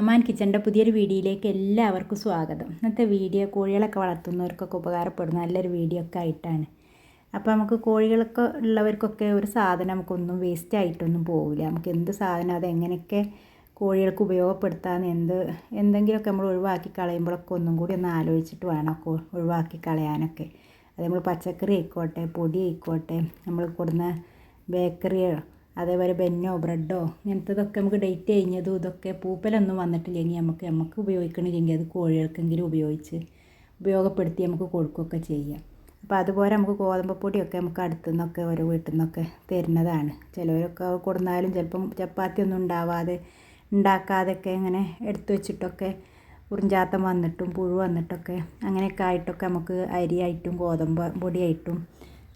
Amman കിച്ചന്റെ പുതിയൊരു വീഡിയോയിലേക്ക് എല്ലാവർക്കും സ്വാഗതം. ഇന്നത്തെ വീഡിയോ കോഴികളൊക്കെ വളർത്തുന്നവർക്കൊക്കെ ഉപകാരപ്പെടുന്ന നല്ലൊരു വീഡിയോ ഒക്കെ ആയിട്ടാണ്. അപ്പോൾ നമുക്ക് കോഴികളൊക്കെ ഉള്ളവർക്കൊക്കെ ഒരു സാധനം നമുക്കൊന്നും വേസ്റ്റ് ആയിട്ടൊന്നും പോവില്ല. നമുക്ക് എന്ത് സാധനം അത് എങ്ങനെയൊക്കെ കോഴികൾക്ക് ഉപയോഗപ്പെടുത്താമെന്ന് എന്ത് എന്തെങ്കിലുമൊക്കെ നമ്മൾ ഒഴിവാക്കി കളയുമ്പോഴൊക്കെ ഒന്നും കൂടി ഒന്ന് ആലോചിച്ചിട്ട് വേണം ഒഴിവാക്കി കളയാനൊക്കെ. അത് നമ്മൾ പച്ചക്കറി ആയിക്കോട്ടെ പൊടി ആയിക്കോട്ടെ നമ്മൾ കൊടുന്ന ബേക്കറിയോ അതേപോലെ ബെന്നോ ബ്രെഡോ ഇങ്ങനത്തതൊക്കെ നമുക്ക് ഡേറ്റ് കഴിഞ്ഞതും ഇതൊക്കെ പൂപ്പലൊന്നും വന്നിട്ടില്ലെങ്കിൽ നമുക്ക് നമുക്ക് ഉപയോഗിക്കണില്ലെങ്കിൽ അത് കോഴികൾക്കെങ്കിലും ഉപയോഗിച്ച് ഉപയോഗപ്പെടുത്തി നമുക്ക് കൊടുക്കുകയൊക്കെ ചെയ്യാം. അപ്പോൾ അതുപോലെ നമുക്ക് ഗോതമ്പ് പൊടിയൊക്കെ നമുക്ക് അടുത്തു നിന്നൊക്കെ ഓരോ വീട്ടിൽ നിന്നൊക്കെ തരുന്നതാണ്. ചിലവരൊക്കെ കൊടുന്നാലും ചിലപ്പം ചപ്പാത്തി ഒന്നും ഉണ്ടാവാതെ ഉണ്ടാക്കാതെയൊക്കെ ഇങ്ങനെ എടുത്തു വെച്ചിട്ടൊക്കെ ഉറിഞ്ചാത്തം വന്നിട്ടും പുഴു വന്നിട്ടൊക്കെ അങ്ങനെയൊക്കെ ആയിട്ടൊക്കെ നമുക്ക് അരിയായിട്ടും ഗോതമ്പ് പൊടിയായിട്ടും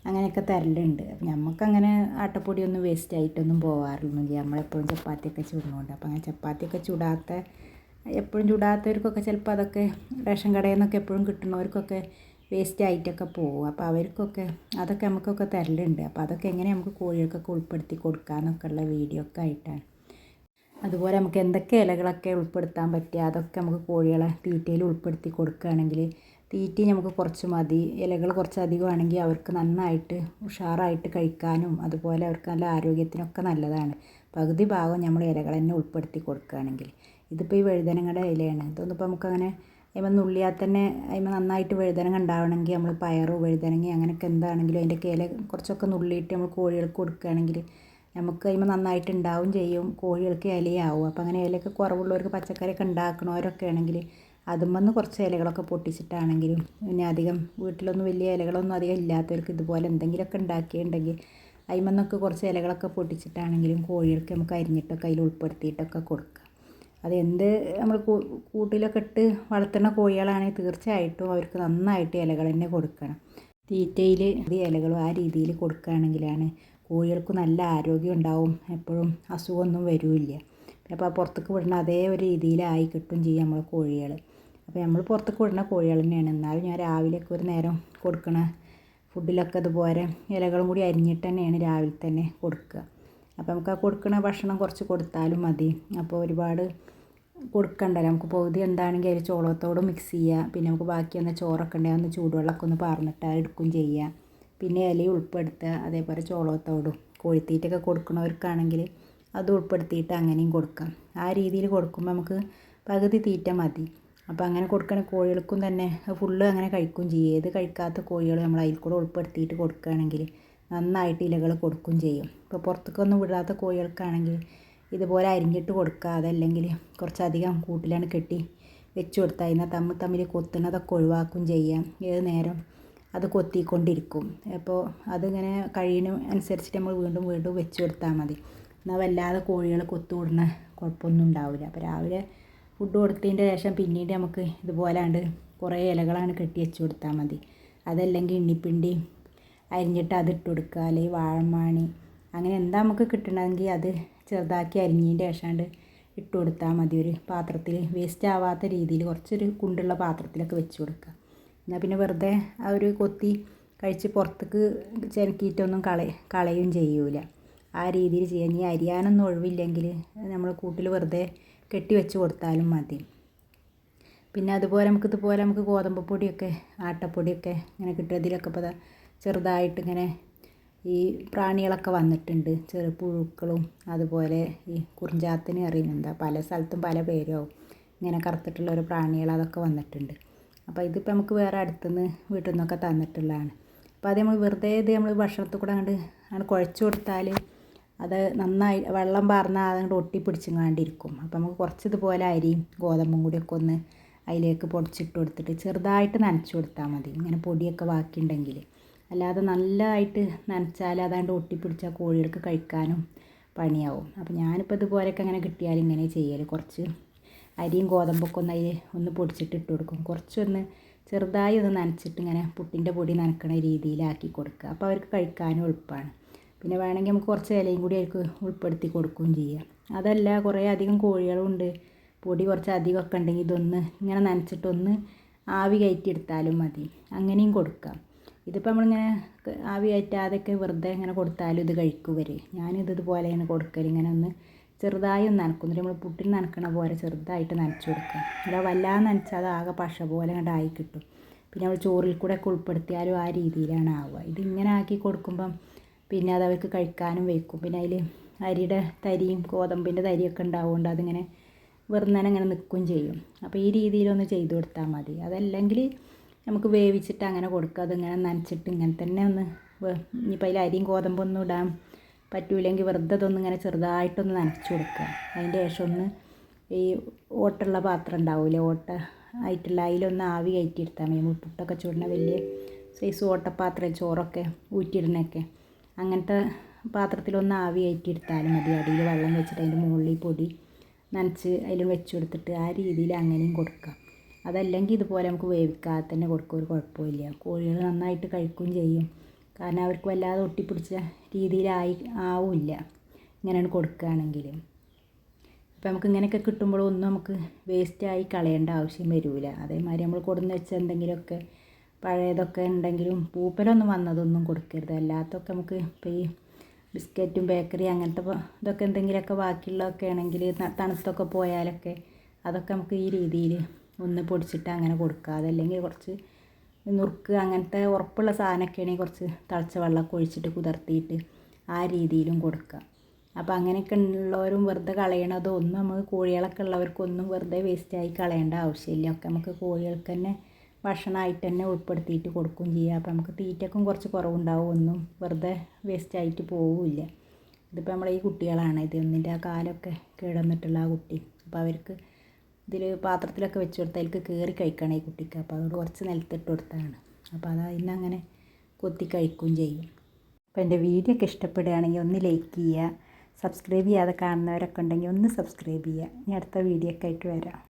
അങ്ങനെയൊക്കെ തരലുണ്ട്. അപ്പം നമുക്കങ്ങനെ ആട്ടപ്പൊടിയൊന്നും വേസ്റ്റ് ആയിട്ടൊന്നും പോകാറൊന്നുമില്ല നമ്മളെപ്പോഴും ചപ്പാത്തിയൊക്കെ ചുടുന്നുണ്ട്. അപ്പം അങ്ങനെ ചപ്പാത്തിയൊക്കെ ചുടാത്ത എപ്പോഴും ചുടാത്തവർക്കൊക്കെ ചിലപ്പോൾ അതൊക്കെ റേഷൻ കടയിൽ നിന്നൊക്കെ എപ്പോഴും കിട്ടുന്നവർക്കൊക്കെ വേസ്റ്റ് ആയിട്ടൊക്കെ പോകും അപ്പോൾ അവർക്കൊക്കെ അതൊക്കെ നമുക്കൊക്കെ തരലുണ്ട്. അപ്പോൾ അതൊക്കെ എങ്ങനെ നമുക്ക് കോഴികൾക്കൊക്കെ ഉൾപ്പെടുത്തി കൊടുക്കാമെന്നൊക്കെ ഉള്ള വീഡിയോ ഒക്കെ ആയിട്ടാണ്. അതുപോലെ നമുക്ക് എന്തൊക്കെ ഇലകളൊക്കെ ഉൾപ്പെടുത്താൻ പറ്റുക അതൊക്കെ നമുക്ക് കോഴികളെ തീറ്റയിൽ ഉൾപ്പെടുത്തി കൊടുക്കുകയാണെങ്കിൽ തീറ്റി നമുക്ക് കുറച്ച് മതി. ഇലകൾ കുറച്ച് അധികമാണെങ്കിൽ അവർക്ക് നന്നായിട്ട് ഉഷാറായിട്ട് കഴിക്കാനും അതുപോലെ അവർക്ക് നല്ല ആരോഗ്യത്തിനൊക്കെ നല്ലതാണ്. പകുതി ഭാഗം നമ്മൾ ഇലകൾ തന്നെ ഉൾപ്പെടുത്തി കൊടുക്കുകയാണെങ്കിൽ. ഇതിപ്പോൾ ഈ വഴുതനങ്ങളുടെ ഇലയാണ്. ഇതൊന്നിപ്പോൾ നമുക്കങ്ങനെ അതിമ നുള്ളിയാൽ തന്നെ അതിമ നന്നായിട്ട് വഴുതനങ്ങ ഉണ്ടാവണമെങ്കിൽ നമ്മൾ പയറോ വഴുതനങ്ങ അങ്ങനെയൊക്കെ എന്താണെങ്കിലും അതിന്റെ ഇല കുറച്ചൊക്കെ നുള്ളിയിട്ട് നമ്മൾ കോഴികൾക്ക് കൊടുക്കുകയാണെങ്കിൽ നമുക്ക് അതിമ നന്നായിട്ട് ഉണ്ടാവും ചെയ്യും. കോഴികൾക്ക് ഇലയാവും. അപ്പോൾ അങ്ങനെ ഇലയൊക്കെ കുറവുള്ളവർക്ക് പച്ചക്കറിയൊക്കെ ഉണ്ടാക്കണവരൊക്കെ ആണെങ്കിൽ അതുമ്മന്ന് കുറച്ച് ഇലകളൊക്കെ പൊട്ടിച്ചിട്ടാണെങ്കിലും പിന്നെ അധികം വീട്ടിലൊന്നും വലിയ ഇലകളൊന്നും അധികം ഇല്ലാത്തവർക്ക് ഇതുപോലെ എന്തെങ്കിലുമൊക്കെ ഉണ്ടാക്കിയിട്ടുണ്ടെങ്കിൽ അതിമന്നൊക്കെ കുറച്ച് ഇലകളൊക്കെ പൊട്ടിച്ചിട്ടാണെങ്കിലും കോഴികൾക്ക് നമുക്ക് അരിഞ്ഞിട്ടൊക്കെ അതിൽ ഉൾപ്പെടുത്തിയിട്ടൊക്കെ കൊടുക്കാം. അത് എന്ത് നമ്മൾ കൂട്ടിലൊക്കെ ഇട്ട് വളർത്തുന്ന കോഴികളാണെങ്കിൽ തീർച്ചയായിട്ടും അവർക്ക് നന്നായിട്ട് ഇലകൾ തന്നെ കൊടുക്കണം. തീറ്റയിൽ ഇലകളും ആ രീതിയിൽ കൊടുക്കുകയാണെങ്കിലാണ് കോഴികൾക്ക് നല്ല ആരോഗ്യം ഉണ്ടാവും. എപ്പോഴും അസുഖമൊന്നും വരില്ല. അപ്പോൾ പുറത്തേക്ക് വിടുന്ന അതേ ഒരു രീതിയിലായി കിട്ടും ചെയ്യും നമ്മൾ കോഴികൾ. അപ്പോൾ നമ്മൾ പുറത്തേക്ക് വിടുന്ന കോഴികൾ തന്നെയാണ്. എന്നാലും ഞാൻ രാവിലെയൊക്കെ ഒരു നേരം കൊടുക്കണ ഫുഡിലൊക്കെ അതുപോലെ ഇലകളും കൂടി അരിഞ്ഞിട്ട് തന്നെയാണ് രാവിലെ തന്നെ കൊടുക്കുക. അപ്പോൾ നമുക്ക് ആ കൊടുക്കണ ഭക്ഷണം കുറച്ച് കൊടുത്താലും മതി. അപ്പോൾ ഒരുപാട് കൊടുക്കണ്ടല്ലോ. നമുക്ക് പകുതി എന്താണെങ്കിൽ അതിൽ ചോളത്തോട് മിക്സ് ചെയ്യുക. പിന്നെ നമുക്ക് ബാക്കി വന്ന ചോറൊക്കെ ഉണ്ടെങ്കിൽ ഒന്ന് ചൂടുവെള്ളമൊക്കെ ഒന്ന് പറഞ്ഞിട്ട് എടുക്കും ചെയ്യുക. പിന്നെ ഇലയും ഉൾപ്പെടുത്തുക. അതേപോലെ ചോളത്തോടും കോഴിത്തീറ്റൊക്കെ കൊടുക്കുന്നവർക്കാണെങ്കിൽ അത് ഉൾപ്പെടുത്തിയിട്ട് അങ്ങനെയും കൊടുക്കാം. ആ രീതിയിൽ കൊടുക്കുമ്പോൾ നമുക്ക് പകുതി തീറ്റ മതി. അപ്പോൾ അങ്ങനെ കൊടുക്കണ കോഴികൾക്കും തന്നെ ഫുള്ള് അങ്ങനെ കഴിക്കുകയും ചെയ്യും. ഏത് കഴിക്കാത്ത കോഴികൾ നമ്മൾ അതിൽ കൂടെ ഉൾപ്പെടുത്തിയിട്ട് കൊടുക്കുകയാണെങ്കിൽ നന്നായിട്ട് ഇലകൾ കൊടുക്കുകയും ചെയ്യും. ഇപ്പോൾ പുറത്തേക്കൊന്നും വിടാത്ത കോഴികൾക്കാണെങ്കിൽ ഇതുപോലെ അരിഞ്ഞിട്ട് കൊടുക്കുക അതല്ലെങ്കിൽ കുറച്ചധികം കൂട്ടിലാണ് കെട്ടി വെച്ച് കൊടുത്താൽ അതിനെ തമ്മിൽ തമ്മിൽ കൊത്തുന്നതൊക്കെ ഒഴിവാക്കുകയും ചെയ്യാം. ഏത് നേരം അത് കൊത്തിക്കൊണ്ടിരിക്കും. അപ്പോൾ അതിങ്ങനെ കഴിയുന്ന അനുസരിച്ചിട്ട് നമ്മൾ വീണ്ടും വീണ്ടും വെച്ച് കൊടുത്താൽ മതി. എന്നാൽ വല്ലാതെ കോഴികൾ കൊത്തുകൂടുന്ന കുഴപ്പമൊന്നും ഉണ്ടാവില്ല. അപ്പോൾ രാവിലെ ഫുഡ് കൊടുത്തതിന്റെ ശേഷം പിന്നീട് നമുക്ക് ഇതുപോലാണ്ട് കുറേ ഇലകളാണ് കെട്ടി വെച്ച് കൊടുത്താൽ മതി. അതല്ലെങ്കിൽ ഇണ്ണിപ്പിണ്ടി അരിഞ്ഞിട്ട് അത് ഇട്ട് കൊടുക്കുക. അല്ലെങ്കിൽ വാഴമാണി അങ്ങനെ എന്താ നമുക്ക് കിട്ടണമെങ്കിൽ അത് ചെറുതാക്കി അരിഞ്ഞതിന്റെ ശേഷമാണ്ട് ഇട്ട് കൊടുത്താൽ മതി. ഒരു പാത്രത്തിൽ വേസ്റ്റ് ആവാത്ത രീതിയിൽ കുറച്ചൊരു കുണ്ടുള്ള പാത്രത്തിലൊക്കെ വെച്ച് കൊടുക്കുക. എന്നാൽ പിന്നെ വെറുതെ ആ ഒരു കൊത്തി കഴിച്ച് പുറത്തേക്ക് ചെനക്കിയിട്ടൊന്നും കളയ കളയും ചെയ്യൂല. ആ രീതിയിൽ ചെയ്യാൻ ഈ അരിയാനൊന്നും ഒഴിവില്ലെങ്കിൽ നമ്മൾ കൂട്ടിൽ വെറുതെ കെട്ടി വെച്ച് കൊടുത്താലും മതി. പിന്നെ അതുപോലെ നമുക്ക് ഇതുപോലെ നമുക്ക് ഗോതമ്പ് പൊടിയൊക്കെ ആട്ടപ്പൊടിയൊക്കെ ഇങ്ങനെ കിട്ടുന്നതിലൊക്കെ ഇപ്പോൾ ചെറുതായിട്ട് ഇങ്ങനെ ഈ പ്രാണികളൊക്കെ വന്നിട്ടുണ്ട്. ചെറു പുഴുക്കളും അതുപോലെ ഈ കുറിഞ്ചാത്തിന് അറിയുന്നുണ്ട് പല സ്ഥലത്തും പല പേരാവും. ഇങ്ങനെ കറുത്തിട്ടുള്ള ഒരു പ്രാണികൾ അതൊക്കെ വന്നിട്ടുണ്ട്. അപ്പോൾ ഇതിപ്പോൾ നമുക്ക് വേറെ അടുത്തുനിന്ന് വീട്ടിൽ നിന്നൊക്കെ തന്നിട്ടുള്ളതാണ്. അപ്പോൾ അത് നമ്മൾ വെറുതെ ഇത് നമ്മൾ ഭക്ഷണത്തിൽ കൂടെ അങ്ങോട്ട് അങ്ങനെ കുഴച്ച് കൊടുത്താൽ അത് നന്നായി വെള്ളം പാർന്നാൽ അതങ്ങോട്ട് ഒട്ടിപ്പിടിച്ചുങ്ങാണ്ടിരിക്കും. അപ്പോൾ നമുക്ക് കുറച്ച് ഇതുപോലെ അരിയും ഗോതമ്പും കൂടിയൊക്കെ ഒന്ന് അതിലേക്ക് പൊടിച്ചിട്ട് കൊടുത്തിട്ട് ചെറുതായിട്ട് നനച്ച് കൊടുത്താൽ മതി. ഇങ്ങനെ പൊടിയൊക്കെ ബാക്കിയുണ്ടെങ്കിൽ അല്ലാതെ നല്ലതായിട്ട് നനച്ചാൽ അതാണ്ട് ഒട്ടിപ്പിടിച്ചാൽ കോഴികൾക്ക് കഴിക്കാനും പണിയാവും. അപ്പോൾ ഞാനിപ്പോൾ ഇതുപോലെയൊക്കെ അങ്ങനെ കിട്ടിയാൽ ഇങ്ങനെ ചെയ്യൽ കുറച്ച് അരിയും ഗോതമ്പൊക്കെ ഒന്ന് അതിൽ ഒന്ന് പൊടിച്ചിട്ട് ഇട്ട് കൊടുക്കും. കുറച്ചൊന്ന് ചെറുതായി ഒന്ന് നനച്ചിട്ട് ഇങ്ങനെ പുട്ടിന്റെ പൊടി നനക്കണ രീതിയിലാക്കി കൊടുക്കുക. അപ്പോൾ അവർക്ക് കഴിക്കാനും എളുപ്പമാണ് പിന്നെ വേണമെങ്കിൽ നമുക്ക് കുറച്ച് ഇലയും കൂടി അതിൽ ഉൾപ്പെടുത്തി കൊടുക്കുകയും ചെയ്യാം. അതല്ല കുറേ അധികം കോഴികളുണ്ട്. പൊടി കുറച്ച് അധികമൊക്കെ ഉണ്ടെങ്കിൽ ഇതൊന്ന് ഇങ്ങനെ നനച്ചിട്ടൊന്ന് ആവി കയറ്റിയെടുത്താലും മതി. അങ്ങനെയും കൊടുക്കാം. ഇതിപ്പോൾ നമ്മളിങ്ങനെ ആവി കയറ്റാതൊക്കെ വെറുതെ ഇങ്ങനെ കൊടുത്താലും ഇത് കഴിക്കും ഇവർ ഞാനിത് ഇതുപോലെയാണ് കൊടുക്കൽ ഇങ്ങനെ ഒന്ന് ചെറുതായി ഒന്ന് നനക്കുന്നില്ല നമ്മൾ പുട്ടിന് നനക്കണ പോലെ ചെറുതായിട്ട് നനച്ചു കൊടുക്കുക. അല്ല വല്ലാതെ നനച്ചാൽ അത് ആകെ പശ പോലെ ഇങ്ങോട്ടായി കിട്ടും. പിന്നെ നമ്മൾ ചോറിൽ കൂടെ ഒക്കെ ഉൾപ്പെടുത്തിയാലും ആ രീതിയിലാണ് ആവുക. ഇതിങ്ങനെ ആക്കി കൊടുക്കുമ്പം പിന്നെ അത് അവർക്ക് കഴിക്കാനും വയ്ക്കും. പിന്നെ അതിൽ അരിയുടെ തരിയും ഗോതമ്പിന്റെ തരിയൊക്കെ ഉണ്ടാവുകൊണ്ട് അതിങ്ങനെ വെറുതെ അങ്ങനെ നിൽക്കുകയും ചെയ്യും. അപ്പോൾ ഈ രീതിയിലൊന്ന് ചെയ്ത് കൊടുത്താൽ മതി. അതല്ലെങ്കിൽ നമുക്ക് വേവിച്ചിട്ട് അങ്ങനെ കൊടുക്കുക. അതിങ്ങനെ നനച്ചിട്ട് ഇങ്ങനെ തന്നെ ഒന്ന് ഇനിയിപ്പോൾ അതിൽ അരിയും ഗോതമ്പൊന്നും ഇടാൻ പറ്റൂലെങ്കിൽ വെറുതെ അതൊന്നും ഇങ്ങനെ ചെറുതായിട്ടൊന്ന് നനച്ച് കൊടുക്കുക. അതിന്റെ ശേഷം ഒന്ന് ഈ ഓട്ടുള്ള പാത്രം ഉണ്ടാവില്ലേ ഓട്ട ആയിട്ടുള്ള അതിലൊന്ന് ആവി കയറ്റിയെടുത്താൽ മതി. നമ്മൾ പുട്ടൊക്കെ ചൂടുന്ന വലിയ സൈസ് ഓട്ടപ്പാത്രം ചോറൊക്കെ ഊറ്റിയിടുന്നൊക്കെ അങ്ങനത്തെ പാത്രത്തിലൊന്ന് ആവി എടുത്താലും മതി. അടിയിൽ വെള്ളം വെച്ചിട്ട് അതിന്റെ മുകളിൽ പൊടി നനച്ച് അതിൽ വെച്ച് കൊടുത്തിട്ട് ആ രീതിയിൽ അങ്ങനെയും കൊടുക്കാം. അതല്ലെങ്കിൽ ഇതുപോലെ നമുക്ക് വേവിക്കാതെ തന്നെ കൊടുക്കുക ഒരു കുഴപ്പമില്ല. കോഴികൾ നന്നായിട്ട് കഴിക്കുകയും ചെയ്യും. കാരണം അവർക്ക് വല്ലാതെ ഒട്ടിപ്പിടിച്ച രീതിയിലായി ആവില്ല ഇങ്ങനെയാണ് കൊടുക്കുകയാണെങ്കിൽ. അപ്പോൾ നമുക്ക് ഇങ്ങനെയൊക്കെ കിട്ടുമ്പോഴൊന്നും നമുക്ക് വേസ്റ്റായി കളയേണ്ട ആവശ്യം വരില്ല. അതേമാതിരി നമ്മൾ കൊടുന്ന് വെച്ച എന്തെങ്കിലുമൊക്കെ പഴയതൊക്കെ ഉണ്ടെങ്കിലും പൂപ്പലൊന്നും വന്നതൊന്നും കൊടുക്കരുത്. അല്ലാത്തൊക്കെ നമുക്ക് ഇപ്പോൾ ഈ ബിസ്ക്കറ്റും ബേക്കറി അങ്ങനത്തെ ഇതൊക്കെ എന്തെങ്കിലുമൊക്കെ ബാക്കിയുള്ളതൊക്കെ ആണെങ്കിൽ തണുത്തൊക്കെ പോയാലൊക്കെ അതൊക്കെ നമുക്ക് ഈ രീതിയിൽ ഒന്ന് പൊടിച്ചിട്ട് അങ്ങനെ കൊടുക്കുക. അതല്ലെങ്കിൽ കുറച്ച് നുറുക്ക് അങ്ങനത്തെ ഉറപ്പുള്ള സാധനമൊക്കെ ആണെങ്കിൽ കുറച്ച് തിളച്ച വെള്ളമൊക്കെ ഒഴിച്ചിട്ട് കുതിർത്തിയിട്ട് ആ രീതിയിലും കൊടുക്കുക. അപ്പോൾ അങ്ങനെയൊക്കെ ഉള്ളവരും വെറുതെ കളയണതോ ഒന്നും നമുക്ക് കോഴികളൊക്കെ ഉള്ളവർക്കൊന്നും വെറുതെ വേസ്റ്റായി കളയേണ്ട ആവശ്യമില്ല. ഒക്കെ നമുക്ക് കോഴികൾക്ക് തന്നെ ഭക്ഷണമായിട്ട് തന്നെ ഉൾപ്പെടുത്തിയിട്ട് കൊടുക്കുകയും ചെയ്യാം അപ്പോൾ നമുക്ക് തീറ്റക്കും കുറച്ച് കുറവുണ്ടാവും. ഒന്നും വെറുതെ വേസ്റ്റായിട്ട് പോവില്ല ഇതിപ്പോൾ നമ്മളെ ഈ കുട്ടികളാണ്. ഇത് ഒന്നിന്റെ ആ കാലൊക്കെ കിടന്നിട്ടുള്ള ആ കുട്ടി. അപ്പോൾ അവർക്ക് ഇതിൽ പാത്രത്തിലൊക്കെ വെച്ച് കൊടുത്താൽ അതിലേക്ക് കയറി കഴിക്കണം ഈ കുട്ടിക്ക്. അപ്പോൾ അതുകൊണ്ട് കുറച്ച് നിലത്തിട്ട് കൊടുത്താണ് അപ്പോൾ അത് അതിന് അങ്ങനെ കൊത്തി കഴിക്കുകയും ചെയ്യും. അപ്പോൾ എന്റെ വീഡിയോ ഒക്കെ ഇഷ്ടപ്പെടുകയാണെങ്കിൽ ഒന്ന് ലൈക്ക് ചെയ്യുക. സബ്സ്ക്രൈബ് ചെയ്യാതെ കാണുന്നവരൊക്കെ ഉണ്ടെങ്കിൽ ഒന്ന് സബ്സ്ക്രൈബ് ചെയ്യുക. ഇനി അടുത്ത വീഡിയോ ഒക്കെ ആയിട്ട് വരാം.